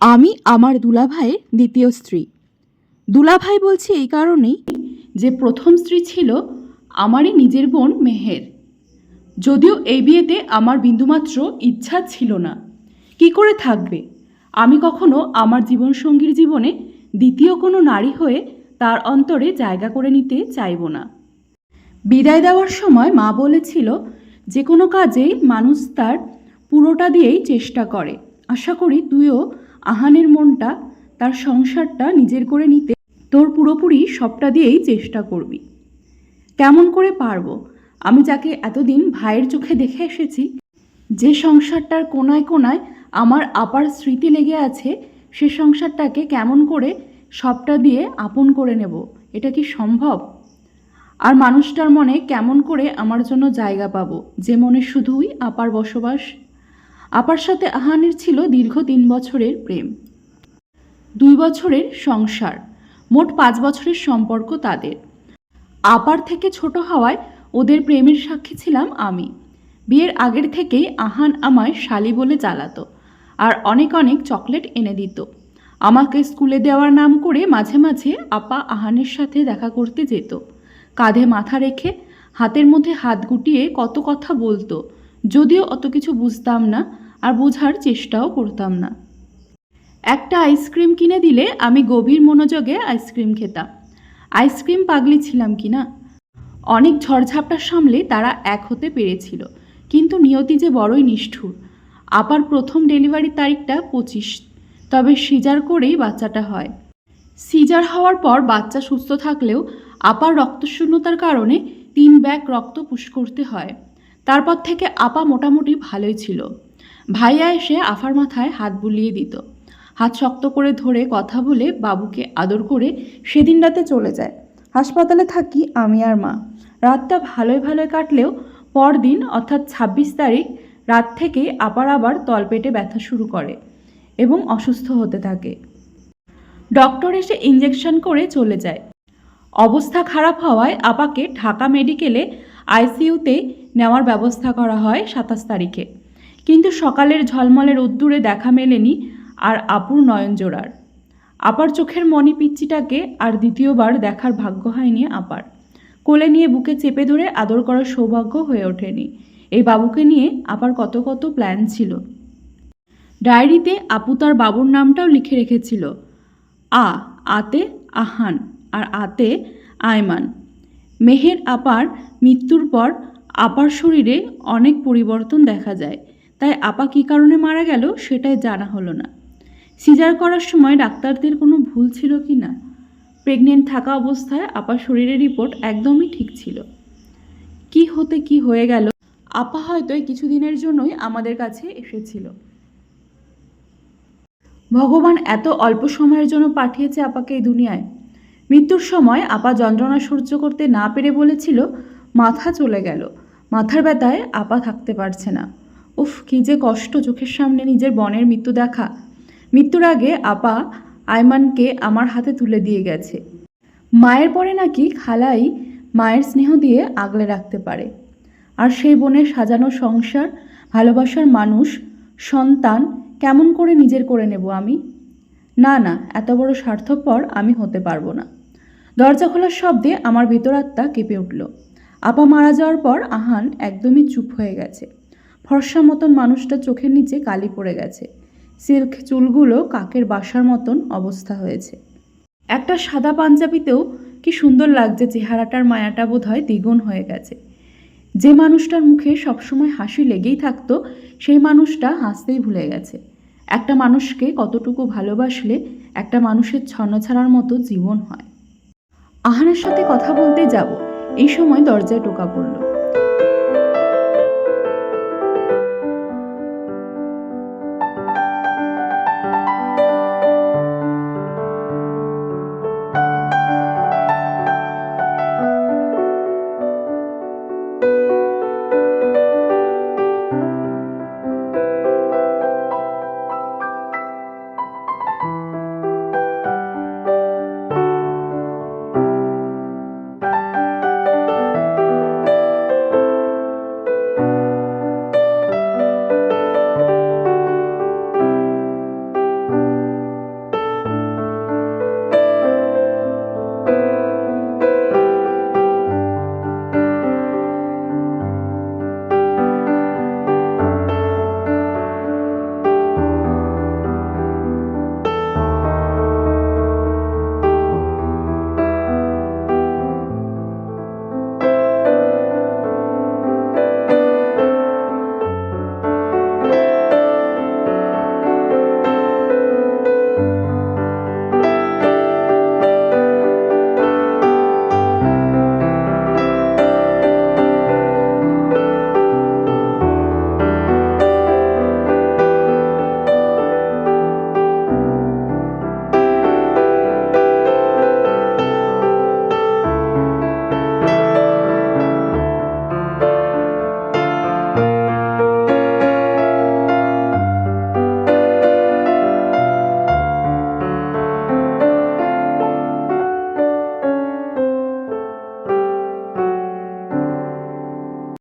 আমি আমার দুলাভাইয়ের দ্বিতীয় স্ত্রী। দুলাভাই বলছি এই কারণেই যে প্রথম স্ত্রী ছিল আমারই নিজের বোন মেহের। যদিও এই বিয়েতে আমার বিন্দুমাত্র ইচ্ছা ছিল না। কি করে থাকবে? আমি কখনো আমার জীবনসঙ্গীর জীবনে দ্বিতীয় কোনো নারী হয়ে তার অন্তরে জায়গা করে নিতে চাইব না। বিদায় দেওয়ার সময় মা বলেছিল, যে কোনো কাজেই মানুষ তার পুরোটা দিয়েই চেষ্টা করে। আশা করি তুইও আহানের মনটা, তার সংসারটা নিজের করে নিতে তোর পুরোপুরি সবটা দিয়েই চেষ্টা করবি। কেমন করে পারব? আমি যাকে এতদিন ভাইয়ের চোখে দেখে এসেছি, যে সংসারটার কোনায় কোনায় আমার আপার স্মৃতি লেগে আছে, সে সংসারটাকে কেমন করে সবটা দিয়ে আপন করে নেব, এটা কি সম্ভব? আর মানুষটার মনে কেমন করে আমার জন্য জায়গা পাবো, যে মনে শুধুই আপার বসবাস? আপার সাথে আহানের ছিল দীর্ঘ তিন বছরের প্রেম। দুই বছরের সংসার, মোট পাঁচ বছরের সম্পর্ক তাদের। আপার থেকে ছোট হওয়ায় ওদের প্রেমের সাক্ষী ছিলাম আমি। বিয়ের আগের থেকেই আহান আমায় শালি বলে জ্বালাতো আর অনেক অনেক চকলেট এনে দিত। আমাকে স্কুলে দেওয়ার নাম করে মাঝে মাঝে আপা আহানের সাথে দেখা করতে যেত। কাঁধে মাথা রেখে হাতের মধ্যে হাত গুটিয়ে কত কথা বলতো। যদিও অত কিছু বুঝতাম না আর বোঝার চেষ্টাও করতাম না। একটা আইসক্রিম কিনে দিলে আমি গভীর মনোযোগে আইসক্রিম খেতাম। আইসক্রিম পাগলি ছিলাম কি না? অনেক ঝড়ঝাপটা সামলে তারা এক হতে পেরেছিল, কিন্তু নিয়তি যে বড়ই নিষ্ঠুর। আপার প্রথম ডেলিভারি তারিখটা পঁচিশ, তবে সিজার করেই বাচ্চাটা হয়। সিজার হওয়ার পর বাচ্চা সুস্থ থাকলেও আপার রক্তশূন্যতার কারণে তিন ব্যাগ রক্ত পুশ করতে হয়। তারপর থেকে আপা মোটামুটি ভালোই ছিল। ভাইয়া এসে আফার মাথায় হাত বুলিয়ে দিত। হাত শক্ত করে ধরে কথা বলে বাবুকে আদর করে সেদিন রাতে চলে যায়। হাসপাতালে থাকি আমি আর মা। রাতটা ভালোই ভালোই কাটলেও পরদিন, অর্থাৎ ছাব্বিশ তারিখ, রাত থেকে আবার আবার তলপেটে ব্যথা শুরু করে এবং অসুস্থ হতে থাকে। ডক্টর এসে ইঞ্জেকশন করে চলে যায়। অবস্থা খারাপ হওয়ায় আপাকে ঢাকা মেডিকেলে আইসিইউতে নেওয়ার ব্যবস্থা করা হয় সাতাশ তারিখে। কিন্তু সকালের ঝলমলে রোদ্দুরে দেখা মেলেনি আর আপুর নয়নজোড়ার আপার চোখের মনি পিচ্চিটাকে আর দ্বিতীয়বার দেখার ভাগ্য হয়নি আপার। কোলে নিয়ে বুকে চেপে ধরে আদর করার সৌভাগ্য হয়ে ওঠেনি। এই বাবুকে নিয়ে আপার কত কত প্ল্যান ছিল। ডায়েরিতে আপু তার বাবুর নামটাও লিখে রেখেছিল। আ, আতে আহান আর আতে আয়মান। মেহের আপার মৃত্যুর পর আপার শরীরে অনেক পরিবর্তন দেখা যায়। তাই আপা কী কারণে মারা গেল সেটাই জানা হলো না। সিজার করার সময় ডাক্তারদের কোনো ভুল ছিল কি না? প্রেগনেন্ট থাকা অবস্থায় আপার শরীরের রিপোর্ট একদমই ঠিক ছিল। কি হতে কি হয়ে গেল? আপা হয়তো এই কিছুদিনের জন্যই আমাদের কাছে এসেছিল। ভগবান এত অল্প সময়ের জন্য পাঠিয়েছে আপাকে এই দুনিয়ায়। মৃত্যুর সময় আপা যন্ত্রণা সহ্য করতে না পেরে বলেছিল মাথা চলে গেল। মাথার ব্যথায় আপা থাকতে পারছে না। উফ, কী যে কষ্ট চোখের সামনে নিজের বনের মৃত্যু দেখা। মৃত্যুর আগে আপা আয়মানকে আমার হাতে তুলে দিয়ে গেছে। মায়ের পরে নাকি খালাই মায়ের স্নেহ দিয়ে আগলে রাখতে পারে। আর সেই বোনের সাজানো সংসার, ভালোবাসার মানুষ, সন্তান কেমন করে নিজের করে নেব আমি? না না, এত বড় স্বার্থপর আমি হতে পারব না। দরজা খোলার শব্দে আমার ভেতরাত্মা কেঁপে উঠল। আপা মারা যাওয়ার পর আহান একদমই চুপ হয়ে গেছে। ফর্সা মতন মানুষটা চোখের নিচে কালি পড়ে গেছে। সিল্ক চুলগুলো কাকের বাসার মতন অবস্থা হয়েছে। একটা সাদা পাঞ্জাবিতেও কি সুন্দর লাগছে চেহারাটার মায়াটা বোধ হয় দ্বিগুণ হয়ে গেছে। যে মানুষটার মুখে সবসময় হাসি লেগেই থাকতো, সেই মানুষটা হাসতেই ভুলে গেছে। একটা মানুষকে কতটুকু ভালোবাসলে একটা মানুষের ছন্নছাড়ার মতো জীবন হয়। আহানের সাথে কথা বলতে যাব। এই সময় দরজায় টোকা পড়ল।